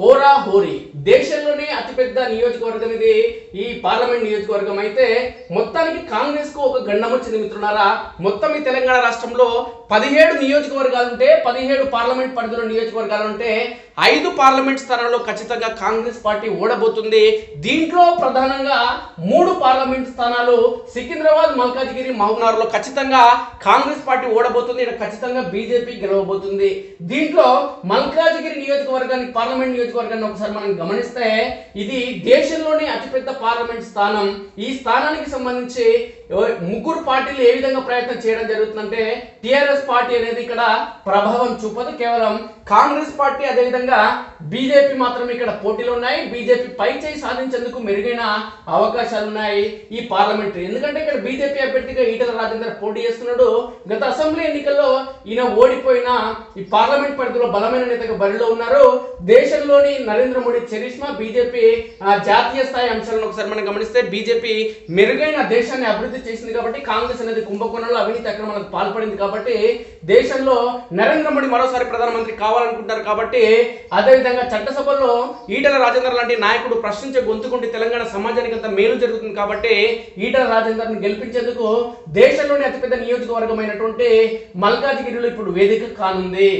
హోరా హోరీ దేశంలోనే అతిపెద్ద నియోజకవర్గం ఇది. ఈ పార్లమెంట్ నియోజకవర్గం అయితే మొత్తానికి కాంగ్రెస్కు ఒక గండం వచ్చింది మిత్రులారా. మొత్తం ఈ తెలంగాణ రాష్ట్రంలో పదిహేడు నియోజకవర్గాలు ఉంటే పదిహేడు పార్లమెంట్ పరిధిలో నియోజకవర్గాలు ఉంటే ఐదు పార్లమెంట్ స్థానాల్లో ఖచ్చితంగా కాంగ్రెస్ పార్టీ ఓడబోతుంది. దీంట్లో ప్రధానంగా మూడు పార్లమెంట్ స్థానాలు సికింద్రాబాద్ మల్కాజ్గిరి మహబూబ్నగర్లో ఖచ్చితంగా కాంగ్రెస్ పార్టీ ఓడబోతుంది. ఇక్కడ ఖచ్చితంగా బీజేపీ గెలవబోతుంది. దీంట్లో మల్కాజ్గిరి నియోజకవర్గాన్ని పార్లమెంట్ నియోజకవర్గాన్ని ఒకసారి మనం గమనిస్తే ఇది దేశంలోనే అతిపెద్ద పార్లమెంట్ స్థానం. ఈ స్థానానికి సంబంధించి ముగ్గురు పార్టీలు ఏ విధంగా ప్రయత్నం చేయడం జరుగుతుందంటే టిఆర్ఎస్ పార్టీ అనేది ఇక్కడ ప్రభావం చూపదు. కేవలం కాంగ్రెస్ పార్టీ అదేవిధంగా బీజేపీ మాత్రం ఇక్కడ పోటీలు ఉన్నాయి. బీజేపీ పై చేయి సాధించేందుకు మెరుగైన అవకాశాలు ఉన్నాయి ఈ పార్లమెంటరీ ఎందుకంటే ఇక్కడ బీజేపీ అభ్యర్థిగా ఈటల రాజేందర్ పోటీ చేస్తున్నాడు. గత అసెంబ్లీ ఎన్నికల్లో ఈయన ఓడిపోయిన ఈ పార్లమెంట్ పరిధిలో బలమైన నేతగా బరిలో ఉన్నారు. దేశంలోని నరేంద్ర మోడీ చరిష్మా బీజేపీ ఆ, జాతీయ స్థాయి అంశాలను ఒకసారి మనం గమనిస్తే బీజేపీ మెరుగైన దేశాన్ని అభివృద్ధి చేసింది కాబట్టి కాంగ్రెస్ అనేది కుంభకోణంలో అవినీతి అక్రమాలకు పాల్పడింది కాబట్టి దేశంలో నరేంద్ర మోడీ మరోసారి ప్రధానమంత్రి కావాలనుకుంటారు కాబట్టి అదేవిధంగా చట్టసభలో ఈటల రాజేందర్ లాంటి నాయకుడు ప్రశ్నించే గొంతుకుంటే తెలంగాణ సమాజానికి అంత మేలు జరుగుతుంది కాబట్టి ఈటల రాజేందర్ని గెలిపించేందుకు దేశంలోని అతిపెద్ద నియోజకవర్గమైనటువంటి మల్కాజ్గిరిలో ఇప్పుడు వేదిక కానుంది.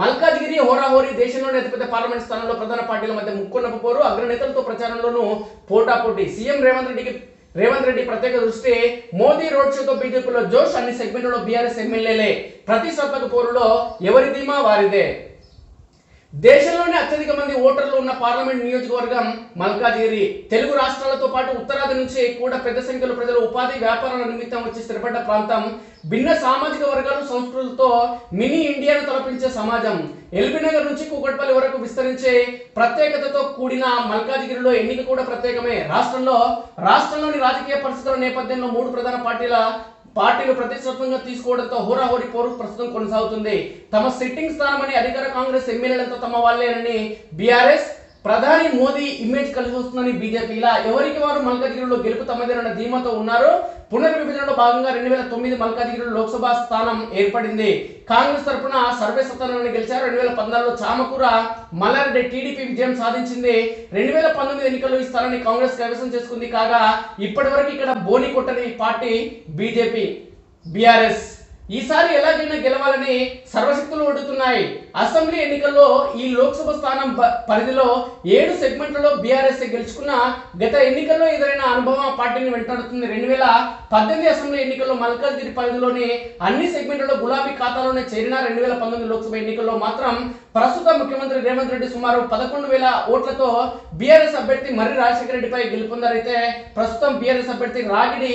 మల్కాజ్గిరి హోరాహోరీ దేశంలోని అతిపెద్ద పార్లమెంట్ స్థానంలో ప్రధాన పార్టీల మధ్య ముక్కున్నపు పోరు. అగ్రనేతలతో ప్రచారంలోనూ పోటాపోటీ సీఎం రేవంత్ రెడ్డికి రేవంత్ రెడ్డి ప్రత్యేక దృష్టి. మోదీ రోడ్ షోతో బీజేపీలో జోష్ అన్ని సెగ్మెంట్లలో బీఆర్ఎస్ ఎమ్మెల్యేలే. ప్రతిష్టాత్మక పోరులో ఎవరి ధీమా వారిదే? దేశంలోనే అత్యధిక మంది ఓటర్లు ఉన్న పార్లమెంట్ నియోజకవర్గం మల్కాజిగిరి. తెలుగు రాష్ట్రాలతో పాటు ఉత్తరాది నుంచి కూడా పెద్ద సంఖ్యలో ప్రజలు ఉపాధి వ్యాపారాల నిమిత్తం వచ్చి స్థిరపడ్డ ప్రాంతం. భిన్న సామాజిక వర్గాలు సంస్కృతులతో మినీ ఇండియాను తలపించే సమాజం. ఎల్బీనగర్ నుంచి కూకట్పల్లి వరకు విస్తరించే ప్రత్యేకతతో కూడిన మల్కాజిగిరిలో ఎన్నిక కూడా ప్రత్యేకమే. రాష్ట్రంలో రాష్ట్రంలోని రాజకీయ పరిస్థితుల నేపథ్యంలో మూడు ప్రధాన పార్టీల పార్టీలు ప్రతిష్టత్వంగా తీసుకోవడంతో హోరాహోరీ పోరు ప్రస్తుతం కొనసాగుతుంది. తమ సిట్టింగ్ స్థానమని అధికార కాంగ్రెస్ ఎమ్మెల్యేలతో తమ వాళ్ళేనని బీఆర్ఎస్ ప్రధాని మోదీ ఇమేజ్ కలిసి వస్తుందని బీజేపీ. ఇలా ఎవరికి వారు మల్కాజిగిరిలో గెలుపు తమదేనన్న ధీమాతో ఉన్నారు పునర్విభజనలో భాగంగా రెండు వేల తొమ్మిది మల్కాజిగిరిలో లోక్సభ స్థానం ఏర్పడింది. కాంగ్రెస్ తరఫున సర్వే సత్తానాన్ని గెలిచారు. రెండు వేల పంతొమ్మిదిలో చామకూర మల్లారెడ్డి టీడీపీ విజయం సాధించింది. రెండు వేల పంతొమ్మిది ఎన్నికల్లో ఈ స్థానాన్ని కాంగ్రెస్ కైవసం చేసుకుంది కాగా ఇప్పటి వరకు ఇక్కడ బోని కొట్టని పార్టీ బీజేపీ. బీఆర్ఎస్. ఈసారి ఎలాగైనా గెలవాలని సర్వశక్తులు ఒడుతున్నాయి అసెంబ్లీ ఎన్నికల్లో ఈ లోక్సభ స్థానం ప- పరిధిలో ఏడు సెగ్మెంట్లలో బీఆర్ఎస్ గెలుచుకున్న గత ఎన్నికల్లో ఎదురైన అనుభవం ఆ పార్టీని వెంటాడుతుంది రెండు వేల పద్దెనిమిది అసెంబ్లీ ఎన్నికల్లో మల్కాజ్గిరి పరిధిలోని అన్ని సెగ్మెంట్లలో గులాబీ ఖాతాలోనే చేరిన రెండు వేల పంతొమ్మిది లోక్సభ ఎన్నికల్లో మాత్రం ప్రస్తుత ముఖ్యమంత్రి రేవంత్ రెడ్డి సుమారు పదకొండు వేల ఓట్లతో బీఆర్ఎస్ అభ్యర్థి మర్రి రాజశేఖర రెడ్డిపై గెలుపొందారైతే ప్రస్తుతం బీఆర్ఎస్ అభ్యర్థి రాగిడి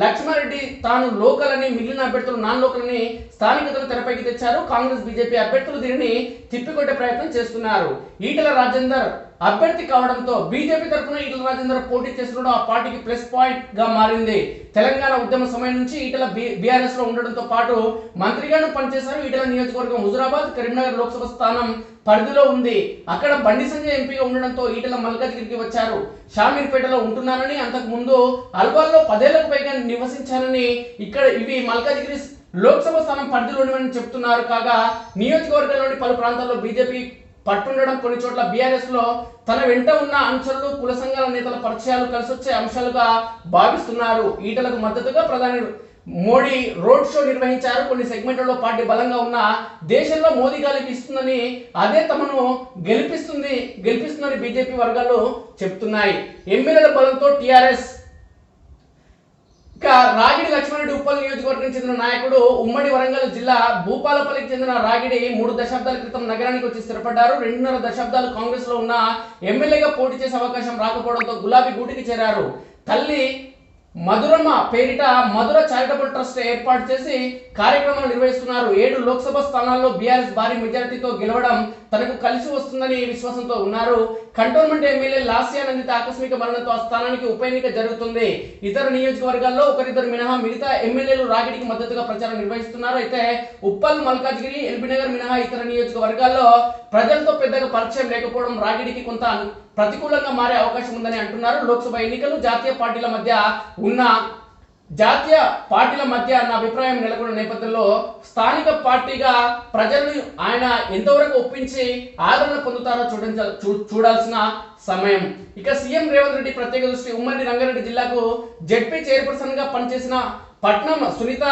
లక్ష్మారెడ్డి తాను లోకల్ అని మిగిలిన అభ్యర్థులు నాన్ లోకల్ అని స్థానికతను తెరపైకి తెచ్చారు. కాంగ్రెస్ బీజేపీ అభ్యర్థులు దీనిని తిప్పికొట్టే ప్రయత్నం చేస్తున్నారు. ఈటల రాజేందర్ అభ్యర్థి కావడంతో బీజేపీ తరఫున ఈటల రాజేందర్ పోటీ చేస్తుండడం ఆ పార్టీకి ప్లస్ పాయింట్గా మారింది. తెలంగాణ ఉద్యమ సమయం నుంచి ఈటల బీఆర్ఎస్లో ఉండడంతో పాటు మంత్రిగాను పనిచేశారు ఈటల నియోజకవర్గం హుజురాబాద్ కరీంనగర్ లోక్సభ స్థానం పరిధిలో ఉంది. అక్కడ బండి సంజయ్ ఎంపీగా ఉండడంతో ఈటల మల్కాజ్గిరికి వచ్చారు. షామీర్పేటలో ఉంటున్నానని అంతకు ముందు అల్వాల్లో పదేళ్ళకు పైగా నివసించానని ఇక్కడ ఇవి మల్కాజ్గిరి లోక్సభ స్థానం పరిధిలోనివని చెప్తున్నారు. కాగా నియోజకవర్గంలోని పలు ప్రాంతాల్లో బీజేపీ పట్టుండడం కొన్ని చోట్ల బీఆర్ఎస్లో తన వెంట ఉన్న అంచరులు కుల సంఘాల నేతల పరిచయాలు కలిసి వచ్చే అంశాలుగా భావిస్తున్నారు. ఈటలకు మద్దతుగా ప్రధాని మోడీ రోడ్ షో నిర్వహించారు. కొన్ని సెగ్మెంట్లలో పార్టీ బలంగా ఉన్న దేశంలో మోదీ గాలికి ఇస్తుందని అదే తమను గెలిపిస్తుంది గెలిపిస్తుందని బీజేపీ వర్గాలు చెప్తున్నాయి. ఎమ్మెల్యేల బలంతో టీఆర్ఎస్ ఇక రాగిడి లక్ష్మణుడి ఉప్పల్ నియోజకవర్గం చెందిన నాయకుడు ఉమ్మడి వరంగల్ జిల్లా భూపాలపల్లికి చెందిన రాగిడి మూడు దశాబ్దాల క్రితం నగరానికి వచ్చి స్థిరపడ్డారు. రెండున్నర దశాబ్దాలు కాంగ్రెస్లో ఉన్న ఎమ్మెల్యేగా పోటీ చేసే అవకాశం రాకపోవడంతో గులాబీ గూటికి చేరారు. తల్లి మధురమ్మ పేరిట మధుర చారిటబుల్ ట్రస్ట్ ఏర్పాటు చేసి కార్యక్రమాలు నిర్వహిస్తున్నారు. ఏడు లోక్సభ స్థానాల్లో బీఆర్ఎస్ భారీ మెజారిటీతో గెలవడం తనకు కలిసి వస్తుందని విశ్వాసంతో ఉన్నారు. కంటోన్మెంట్ ఎమ్మెల్యే లాస్యా నందిత ఆకస్మిక మరణంతో ఆ స్థానానికి ఉప ఎన్నిక జరుగుతుంది. ఇతర నియోజకవర్గాల్లో ఒకరిద్దరు మినహా మిగతా ఎమ్మెల్యేలు రాగిడికి మద్దతుగా ప్రచారం నిర్వహిస్తున్నారు. అయితే ఉప్పల్ మల్కాజ్గిరి ఎల్బీనగర్ మినహా ఇతర నియోజకవర్గాల్లో ప్రజలతో పెద్దగా పరిచయం లేకపోవడం రాగిడికి కొంత ప్రతికూలంగా మారే అవకాశం ఉందని అంటున్నారు. లోక్సభ ఎన్నికలు జాతీయ పార్టీల మధ్య ఉన్న జాతీయ పార్టీల మధ్య అన్న అభిప్రాయం నెలకొన్న నేపథ్యంలో స్థానిక పార్టీగా ప్రజల్ని ఆయన ఎంతవరకు ఒప్పించి ఆదరణ పొందుతారో చూడించ చూ- చూడాల్సిన సమయం. ఇక సీఎం రేవంత్ రెడ్డి ప్రత్యేక దృష్టి ఉమ్మడి రంగారెడ్డి జిల్లాకు జడ్పీ చైర్పర్సన్గా పనిచేసిన పట్నం సునీత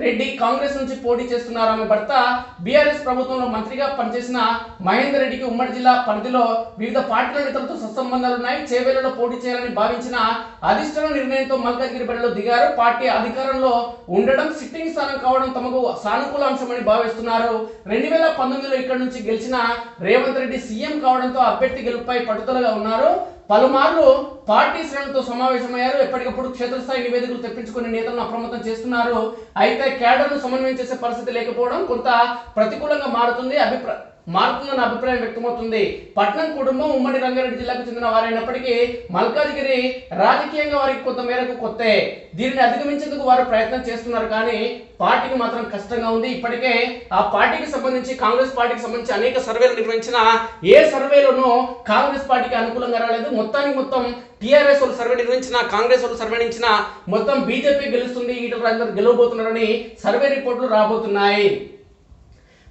రెడ్డి కాంగ్రెస్ నుంచి పోటీ చేస్తున్నారు ఆమె భర్త. బీఆర్ఎస్ ప్రభుత్వంలో మంత్రిగా పనిచేసిన మహేందర్ రెడ్డికి ఉమ్మడి జిల్లా పరిధిలో వివిధ పార్టీల నేతలతో సత్సంబంధాలు ఉన్నాయి. చేవేలలో పోటీ చేయాలని భావించిన అధిష్టాన నిర్ణయంతో మల్కాజ్గిరి బరిలో దిగారు. పార్టీ అధికారంలో ఉండడం సిట్టింగ్ స్థానం కావడం తమకు సానుకూల అంశమని భావిస్తున్నారు. రెండు వేల పంతొమ్మిదిలో ఇక్కడ నుంచి గెలిచిన రేవంత్ రెడ్డి సీఎం కావడంతో అభ్యర్థి గెలుపుపై పట్టుదలగా ఉన్నారు. పలుమార్లు పార్టీ శ్రేణులతో సమావేశమయ్యారు. ఎప్పటికప్పుడు క్షేత్రస్థాయి నివేదికలు తెప్పించుకుని నేతలను అప్రమత్తం చేస్తున్నారు. అయితే కేడర్ను సమన్వయం చేసే పరిస్థితి లేకపోవడం కొంత ప్రతికూలంగా మారుతుంది. అభిప్రాయ మారుతుందన్న అభిప్రాయం వ్యక్తమవుతుంది. పట్నం కుటుంబం ఉమ్మడి రంగారెడ్డి జిల్లాకు చెందిన వారైనప్పటికీ మల్కాజ్గిరి రాజకీయంగా వారికి కొంత మేరకు కొత్తే. దీనిని అధిగమించేందుకు వారు ప్రయత్నం చేస్తున్నారు కానీ పార్టీకి మాత్రం కష్టంగా ఉంది. ఇప్పటికే ఆ పార్టీకి సంబంధించి కాంగ్రెస్ పార్టీకి సంబంధించి అనేక సర్వేలు నిర్వహించిన ఏ సర్వేలోనూ కాంగ్రెస్ పార్టీకి అనుకూలంగా రాలేదు. మొత్తానికి మొత్తం టీఆర్ఎస్ వాళ్ళు సర్వే నిర్వహించిన కాంగ్రెస్ వాళ్ళు సర్వే నిర్వహించిన మొత్తం బీజేపీ గెలుస్తుంది ఈటల రాజేందర్ గెలవబోతున్నారని సర్వే రిపోర్టులు రాబోతున్నాయి.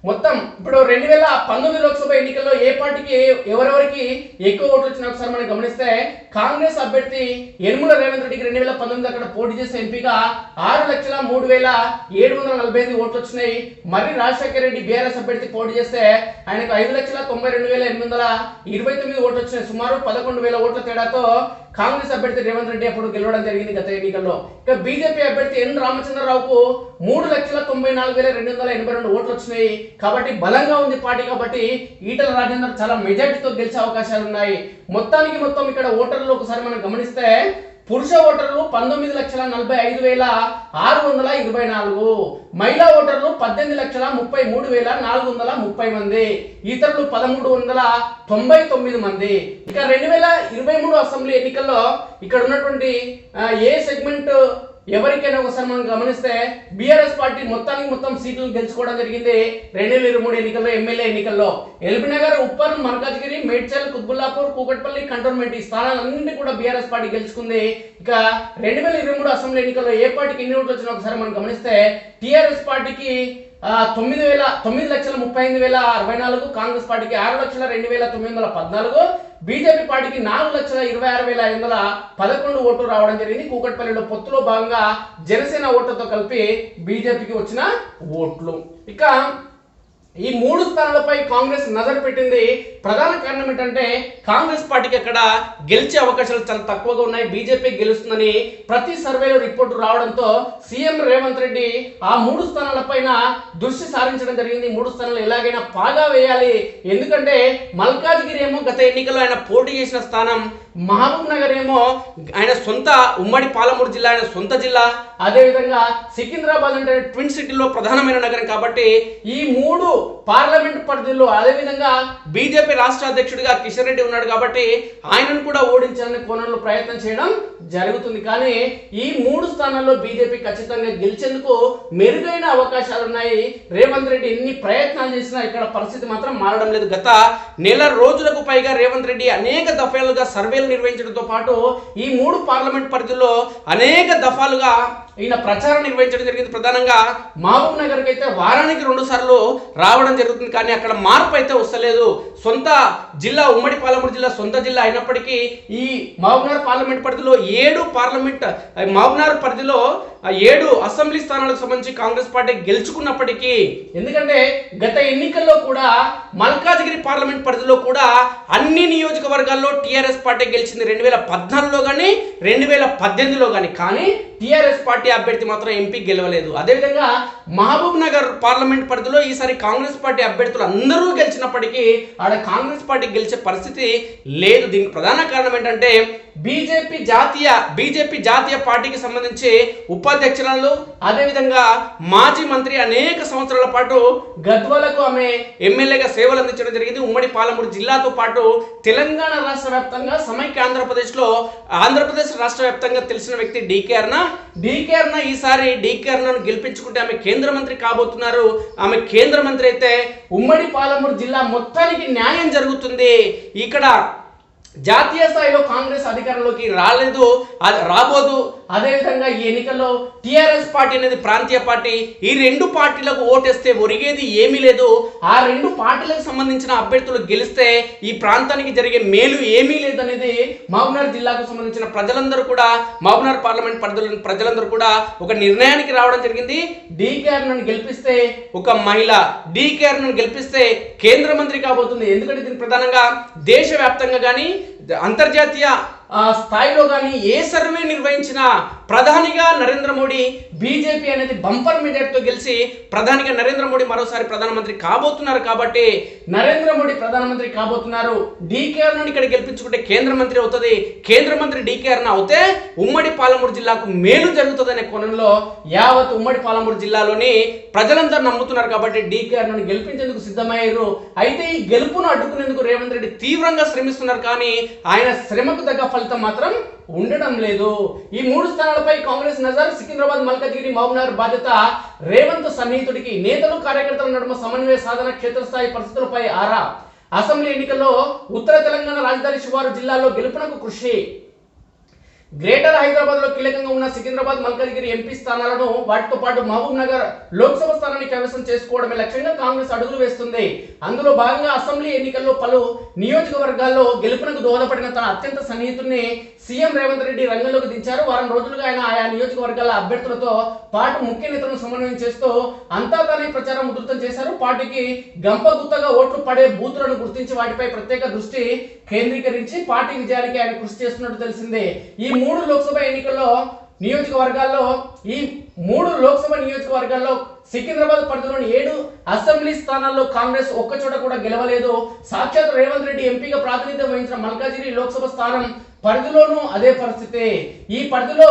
మొత్తం ఇప్పుడు రెండు వేల పంతొమ్మిది లోక్సభ ఎన్నికల్లో ఏ పార్టీకి ఎవరెవరికి ఎక్కువ ఓట్లు వచ్చినా ఒకసారి మనం గమనిస్తే కాంగ్రెస్ అభ్యర్థి యనుమల రేవంత్ రెడ్డికి రెండు వేల పంతొమ్మిది అక్కడ పోటీ చేసే ఎంపీగా ఆరు లక్షల మూడు వేల ఏడు వందల నలభై ఐదు ఓట్లు వచ్చినాయి. మరి రాజశేఖర రెడ్డి బీఆర్ఎస్ అభ్యర్థి పోటీ చేస్తే ఆయనకు ఐదు లక్షల తొంభై రెండు వేల ఎనిమిది వందల ఇరవై తొమ్మిది ఓట్లు వచ్చినాయి. సుమారు పదకొండు వేల ఓట్ల తేడాతో కాంగ్రెస్ అభ్యర్థి రేవంత్ రెడ్డి అప్పుడు గెలవడం జరిగింది గత ఎన్నికల్లో. ఇక బీజేపీ అభ్యర్థి ఎన్ రామచంద్రరావుకు మూడు లక్షల తొంభై నాలుగు వేల రెండు వందల ఎనభై రెండు ఓట్లు వచ్చినాయి. కాబట్టి బలంగా ఉంది పార్టీ కాబట్టి ఈటల రాజేందర్ చాలా మెజార్టీతో గెలిచే అవకాశాలు ఉన్నాయి మొత్తానికి మొత్తం ఇక్కడ ఓటర్లు ఒకసారి మనం గమనిస్తే పురుష ఓటర్లు పంతొమ్మిది లక్షల నలభై ఐదు వేల ఆరు వందల ఇరవై నాలుగు. మహిళా ఓటర్లు పద్దెనిమిది లక్షల ముప్పై మూడు వేల నాలుగు వందల ముప్పై మంది. ఇతరులు పదమూడు వందల తొంభై తొమ్మిది మంది. ఇక రెండు వేల ఇరవై మూడు అసెంబ్లీ ఎన్నికల్లో ఇక్కడ ఉన్నటువంటి ఏ సెగ్మెంట్ ఎవరికైనా ఒకసారి మనం గమనిస్తే బీఆర్ఎస్ పార్టీ మొత్తానికి మొత్తం సీట్లు గెలుచుకోవడం జరిగింది. రెండు వేల ఇరవై మూడు ఎన్నికల్లో ఎమ్మెల్యే ఎన్నికల్లో. ఎల్బీనగర్ ఉప్పర్ మల్కాజ్గిరి మేడ్చల్ కుత్బుల్లాపూర్ కూకట్పల్లి కంటోన్మెంట్ ఈ స్థానాలన్నింటినీ కూడా బీఆర్ఎస్ పార్టీ గెలుచుకుంది. ఇక రెండు వేల ఇరవై మూడు అసెంబ్లీ ఎన్నికల్లో ఏ పార్టీకి ఎన్ని ఓట్లు వచ్చినా ఒకసారి మనం గమనిస్తే టీఆర్ఎస్ పార్టీకి తొమ్మిది వేల తొమ్మిది లక్షల ముప్పై ఐదు వేల అరవై నాలుగు కాంగ్రెస్ పార్టీకి ఆరు లక్షల రెండు వేల తొమ్మిది వందల పద్నాలుగు బీజేపీ పార్టీకి నాలుగు లక్షల ఇరవై ఆరు వేల ఐదు వందల పదకొండు ఓట్లు రావడం జరిగింది. కూకట్పల్లిలో పొత్తులో భాగంగా జనసేన ఓట్లతో కలిపి బీజేపీకి వచ్చిన ఓట్లు. ఇక ఈ మూడు స్థానాలపై కాంగ్రెస్ నజరు పెట్టింది ప్రధాన కారణం ఏంటంటే కాంగ్రెస్ పార్టీకి అక్కడ గెలిచే అవకాశాలు చాలా తక్కువగా ఉన్నాయి. బీజేపీ గెలుస్తుందని ప్రతి సర్వేలో రిపోర్టు రావడంతో సీఎం రేవంత్ రెడ్డి ఆ మూడు స్థానాలపైన దృష్టి సారించడం జరిగింది. మూడు స్థానాలు ఎలాగైనా పాగా వేయాలి. ఎందుకంటే మల్కాజ్గిరి ఏమో గత ఎన్నికల్లో ఆయన పోటీ చేసిన స్థానం మహబూబ్ నగర్ ఏమో ఆయన సొంత ఉమ్మడి పాలమూరు జిల్లా ఆయన సొంత జిల్లా. అదేవిధంగా సికింద్రాబాద్ అంటే ట్విన్ సిటీలో ప్రధానమైన నగరం కాబట్టి ఈ మూడు పార్లమెంట్ పరిధిలో అదేవిధంగా బీజేపీ రాష్ట్ర అధ్యక్షుడిగా కిషన్ రెడ్డి ఉన్నాడు కాబట్టి ఆయనను కూడా ఓడించాలని కోణంలో ప్రయత్నం చేయడం జరుగుతుంది. కానీ ఈ మూడు స్థానాల్లో బీజేపీ ఖచ్చితంగా గెలిచేందుకు మెరుగైన అవకాశాలు ఉన్నాయి. రేవంత్ రెడ్డి ఎన్ని ప్రయత్నాలు చేసినా ఇక్కడ పరిస్థితి మాత్రం మారడం లేదు. గత నెల రోజులకు పైగా రేవంత్ రెడ్డి అనేక దఫాలుగా సర్వేలు నిర్వహించడంతో పాటు ఈ మూడు పార్లమెంట్ పరిధిలో అనేక దఫాలుగా ఈయన ప్రచారం నిర్వహించడం జరిగింది. ప్రధానంగా మహబూబ్ నగర్కి అయితే వారానికి రెండు సార్లు రావడం జరుగుతుంది. కానీ అక్కడ మార్పు అయితే వస్తలేదు. సొంత జిల్లా ఉమ్మడి పాలమూరు జిల్లా సొంత జిల్లా అయినప్పటికీ ఈ మహబూబ్నగర్ పార్లమెంట్ పరిధిలో ఏడు పార్లమెంట్ మహబూబ్నగర్ పరిధిలో ఏడు అసెంబ్లీ స్థానాలకు సంబంధించి కాంగ్రెస్ పార్టీ గెలుచుకున్నప్పటికీ ఎందుకంటే గత ఎన్నికల్లో కూడా మల్కాజ్గిరి పార్లమెంట్ పరిధిలో కూడా అన్ని నియోజకవర్గాల్లో టీఆర్ఎస్ పార్టీ గెలిచింది. రెండు వేల పద్నాలుగులో కానీ రెండు వేల పద్దెనిమిదిలో కానీ కానీ టీఆర్ఎస్ పార్టీ అభ్యర్థి మాత్రం ఎంపీ గెలవలేదు. అదేవిధంగా మహబూబ్ నగర్ పార్లమెంట్ పరిధిలో ఈసారి కాంగ్రెస్ పార్టీ అభ్యర్థులు అందరూ గెలిచినప్పటికీ ఆడ కాంగ్రెస్ పార్టీ గెలిచే పరిస్థితి లేదు. దీనికి ప్రధాన కారణం ఏంటంటే బీజేపీ జాతీయ బీజేపీ జాతీయ పార్టీకి సంబంధించి ఉపాధ్యక్షురాలు అదేవిధంగా మాజీ మంత్రి అనేక సంవత్సరాల పాటు గద్వాలకు ఆమె ఎమ్మెల్యేగా సేవలు అందించడం జరిగింది. ఉమ్మడి పాలమూరు జిల్లాతో పాటు తెలంగాణ రాష్ట్ర వ్యాప్తంగా సమైక్య ఆంధ్రప్రదేశ్లో ఆంధ్రప్రదేశ్ రాష్ట్ర వ్యాప్తంగా తెలిసిన వ్యక్తి డీకే అర్ణ డీకే ఈసారి డీకే అర్ణను గెలిపించుకుంటే ఆమె కేంద్ర మంత్రి కాబోతున్నారు. ఆమె కేంద్ర మంత్రి అయితే ఉమ్మడి పాలమూరు జిల్లా మొత్తానికి న్యాయం జరుగుతుంది. ఇక్కడ జాతీయ స్థాయిలో కాంగ్రెస్ అధికారంలోకి రాలేదు అది రాబోదు. అదేవిధంగా ఈ ఎన్నికల్లో టిఆర్ఎస్ పార్టీ అనేది ప్రాంతీయ పార్టీ. ఈ రెండు పార్టీలకు ఓటేస్తే ఒరిగేది ఏమీ లేదు. ఆ రెండు పార్టీలకు సంబంధించిన అభ్యర్థులు గెలిస్తే ఈ ప్రాంతానికి జరిగే మేలు ఏమీ లేదనేది మహబూబ్నగర్ జిల్లాకు సంబంధించిన ప్రజలందరూ కూడా మహబూబ్నగర్ పార్లమెంట్ పరిధిలో ప్రజలందరూ కూడా ఒక నిర్ణయానికి రావడం జరిగింది. డీకేఆర్ను గెలిపిస్తే ఒక మహిళ డీకేఆర్ను గెలిపిస్తే కేంద్ర మంత్రి కాబోతుంది. ఎందుకంటే దీని ప్రధానంగా దేశవ్యాప్తంగా కానీ అంతర్జాతీయ స్థాయిలో కానీ ఏ సర్వే నిర్వహించినా ప్రధానిగా నరేంద్ర మోడీ బీజేపీ అనేది బంపర్ మెజార్టీతో గెలిచి ప్రధానిగా నరేంద్ర మోడీ మరోసారి ప్రధానమంత్రి కాబోతున్నారు కాబట్టి నరేంద్ర మోడీ ప్రధానమంత్రి కాబోతున్నారు. డీకేఆర్ నుండి ఇక్కడ గెలిపించుకుంటే కేంద్ర మంత్రి అవుతుంది. కేంద్ర మంత్రి డీకేఆర్ అవుతే ఉమ్మడి పాలమూరు జిల్లాకు మేలు జరుగుతుందనే కోణంలో యావత్ ఉమ్మడి పాలమూరు జిల్లాలోని ప్రజలందరూ నమ్ముతున్నారు కాబట్టి డీకేఆర్ నుండి గెలిపించేందుకు సిద్ధమయ్యారు. అయితే ఈ గెలుపును అడ్డుకునేందుకు రేవంత్ రెడ్డి తీవ్రంగా శ్రమిస్తున్నారు కానీ ఆయన శ్రమకు తగ్గ ఫలితం మాత్రం ఉండడం లేదు. ఈ మూడు స్థానాలపై కాంగ్రెస్ నజర్ సికింద్రాబాద్ మల్కజ్గిరి మహబూబ్నగర్ బాధ్యత రేవంత్ సన్నిహితుడికి. నేతలు కార్యకర్తల నడుమ సమన్వయ సాధన క్షేత్రస్థాయి పరిస్థితులపై ఆరా. అసెంబ్లీ ఎన్నికల్లో ఉత్తర తెలంగాణ రాజధాని శివారు జిల్లాలో గెలుపునకు కృషి. గ్రేటర్ హైదరాబాద్లో కీలకంగా ఉన్న సికింద్రాబాద్ మల్కజ్గిరి ఎంపీ స్థానాలను వాటితో పాటు మహబూబ్ నగర్ లోక్సభ స్థానాన్ని కైవసం చేసుకోవడమే లక్ష్యంగా కాంగ్రెస్ అడుగులు వేస్తుంది. అందులో భాగంగా అసెంబ్లీ ఎన్నికల్లో పలు నియోజకవర్గాల్లో గెలుపునకు దోహదపడిన తన అత్యంత సన్నిహితుడిని సీఎం రేవంత్ రెడ్డి రంగంలోకి దించారు. వారం రోజులుగా ఆయన ఆయా నియోజకవర్గాల అభ్యర్థులతో పాటు ముఖ్య నేతలను సమన్వయం చేస్తూ అంతా తానే ప్రచారం ఉధృతం చేశారు. పార్టీకి గంపగుత్తగా ఓట్లు పడే బూతులను గుర్తించి వాటిపై ప్రత్యేక దృష్టి కేంద్రీకరించి పార్టీ విజయానికి ఆయన కృషి చేస్తున్నట్టు తెలిసిందే. ఈ మూడు లోక్సభ ఎన్నికల్లో నియోజకవర్గాల్లో ఈ మూడు లోక్సభ నియోజకవర్గాల్లో సికింద్రాబాద్ పరిధిలోని ఏడు అసెంబ్లీ స్థానాల్లో కాంగ్రెస్ ఒక్కచోట కూడా గెలవలేదు. సాక్షాత్ రేవంత్ రెడ్డి ఎంపీగా ప్రాతినిధ్యం వహించిన మల్కాజిరి లోక్సభ స్థానం పరిధిలోనూ అదే పరిస్థితే. ఈ పరిధిలో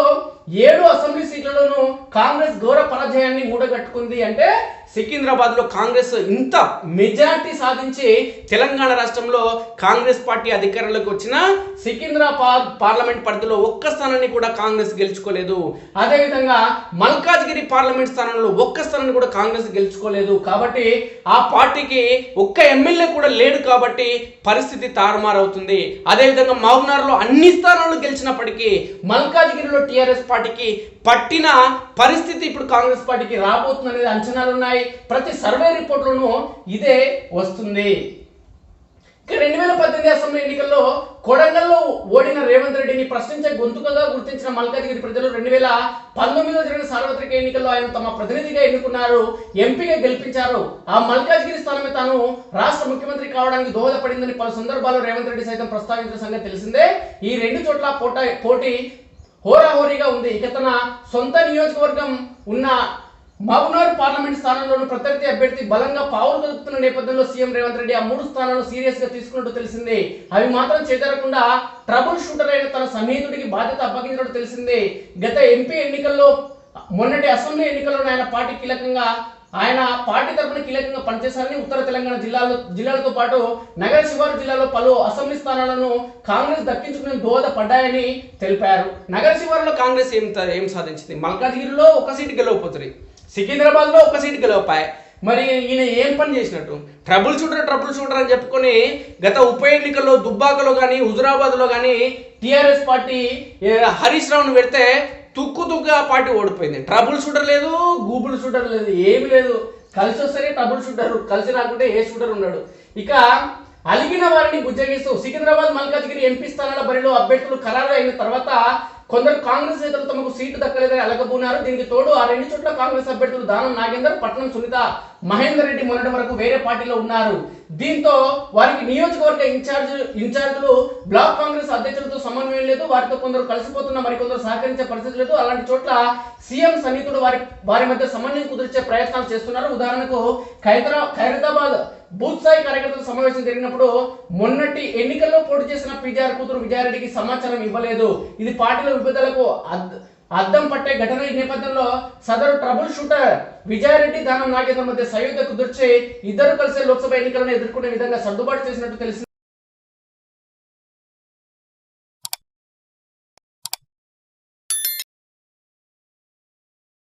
ఏడు అసెంబ్లీ సీట్లలోనూ కాంగ్రెస్ ఘోర పరాజయాన్ని మూడగట్టుకుంది అంటే సికింద్రాబాద్లో కాంగ్రెస్ ఇంత మెజారిటీ సాధించి తెలంగాణ రాష్ట్రంలో కాంగ్రెస్ పార్టీ అధికారంలోకి వచ్చిన సికింద్రాబాద్ పార్లమెంట్ పరిధిలో ఒక్క స్థానాన్ని కూడా కాంగ్రెస్ గెలుచుకోలేదు. అదేవిధంగా మల్కాజ్గిరి పార్లమెంట్ స్థానంలో ఒక్క స్థానాన్ని కూడా కాంగ్రెస్ గెలుచుకోలేదు. కాబట్టి ఆ పార్టీకి ఒక్క ఎమ్మెల్యే కూడా లేడు కాబట్టి పరిస్థితి తారుమారవుతుంది. అదేవిధంగా మహబూబ్నగర్లో అన్ని స్థానాలు గెలిచినప్పటికీ మల్కాజ్గిరిలో టీఆర్ఎస్ పార్టీకి పట్టిన పరిస్థితి ఇప్పుడు కాంగ్రెస్ పార్టీకి రాబోతుంది అనేది అంచనాలు ఉన్నాయి ప్రతి సర్వే రిపోర్ట్లోనూ ఇదే వస్తుంది. ఇక రెండు వేల పద్దెనిమిది అసెంబ్లీ ఎన్నికల్లో కొడంగల్లో ఓడిన రేవంత్ రెడ్డిని ప్రశ్నించే గొంతుకగా గుర్తించిన మల్కాజ్గిరి ప్రజలు రెండు వేల పంతొమ్మిదిలో జరిగిన సార్వత్రిక ఎన్నికల్లో ఆయన తమ ప్రతినిధిగా ఎన్నుకున్నారు. ఎంపీగా గెలిపించారు. ఆ మల్కాజ్గిరి స్థానమే తాను రాష్ట్ర ముఖ్యమంత్రి కావడానికి దోహదపడిందని పలు సందర్భాల్లో రేవంత్ రెడ్డి సైతం ప్రస్తావించిన సంగతి తెలిసిందే. ఈ రెండు చోట్ల పోట పోటీ హోరాహోరీగా ఉంది. ఇక తన సొంత నియోజకవర్గం ఉన్న మహబూబ్నగర్ పార్లమెంట్ స్థానంలోని ప్రత్యర్థి అభ్యర్థి బలంగా పావులు కదుపుతున్న నేపథ్యంలో సీఎం రేవంత్ రెడ్డి ఆ మూడు స్థానాలను సీరియస్గా తీసుకున్నట్టు తెలిసింది. అవి మాత్రం చేజరకుండా ట్రబుల్ షూటర్ అయిన తన సన్నిహితుడికి బాధ్యత అప్పగించినట్టు తెలిసింది. గత ఎంపీ ఎన్నికల్లో మొన్నటి అసెంబ్లీ ఎన్నికల్లో ఆయన పార్టీ కీలకంగా ఆయన పార్టీ తరఫున కీలకంగా పనిచేశారని ఉత్తర తెలంగాణ జిల్లాలో జిల్లాలతో పాటు నగర శివారు జిల్లాలో పలు అసెంబ్లీ స్థానాలను కాంగ్రెస్ దక్కించుకునే దోహదపడ్డాయని తెలిపారు. నగర శివారులో కాంగ్రెస్ ఏం ఏం సాధించింది? మల్కాజ్గిరిలో ఒక సీటు గెలవపోతుంది సికింద్రాబాద్లో ఒక సీటు గెలవపాయి. మరి ఈయన ఏం పని చేసినట్టు? ట్రబుల్ షూటర్ ట్రబుల్ షూటర్ అని చెప్పుకొని గత ఉప ఎన్నికల్లో దుబ్బాకలో కానీ హుజురాబాద్లో కానీ టీఆర్ఎస్ పార్టీ హరీష్ రావును పెడితే తుక్కు తుక్కు పార్టీ ఓడిపోయింది. ట్రబుల్ షూటర్ లేదు గూగుల్ షూటర్ లేదు ఏమి లేదు. కలిసి వస్తేనే ట్రబుల్ షూటర్ కలిసి రాకుంటే ఏ షూటర్ ఉన్నాడు ఇక అలిగిన వారిని బుజ్జగిస్తూ సికింద్రాబాద్ మల్కాజ్గిరి ఎంపీ స్థానాల బరిలో అభ్యర్థులు ఖరారు అయిన తర్వాత కొందరు కాంగ్రెస్ నేతలు తమకు సీటు దక్కలేదని అలగబూనారు. దీనికి తోడు ఆ రెండు చోట్ల కాంగ్రెస్ అభ్యర్థులు దానం నాగేందర్ పట్నం సునీత మహేందర్ రెడ్డి మొన్నటి వరకు వేరే పార్టీలో ఉన్నారు. దీంతో వారికి నియోజకవర్గ ఇన్ఛార్జ్ ఇన్ఛార్జీలు బ్లాక్ కాంగ్రెస్ అధ్యక్షులతో సమన్వయం లేదు. వారితో కొందరు కలిసిపోతున్న మరికొందరు సహకరించే పరిస్థితి లేదు. అలాంటి చోట్ల సీఎం సన్నిహితుడు వారి వారి మధ్య సమన్వయం కుదిర్చే ప్రయత్నాలు చేస్తున్నారు. ఉదాహరణకు ఖైదరా ఖైరతాబాద్ బూత్ స్థాయి కార్యకర్తల సమావేశం జరిగినప్పుడు మొన్నటి ఎన్నికల్లో పోటీ చేసిన పీజీఆర్ కూతురు విజయారెడ్డికి సమాచారం ఇవ్వలేదు. ఇది పార్టీల విభజనలకు అద్- అద్దం పట్టే ఘటన ఈ నేపథ్యంలో సదరు ట్రబుల్ షూటర్ విజయారెడ్డి దానం నాగేంద్ర మధ్య సయోధ్య కుదిర్చి ఇద్దరు కలిసే లోక్సభ ఎన్నికలను ఎదుర్కొనే విధంగా సర్దుబాటు చేసినట్టు తెలిసింది.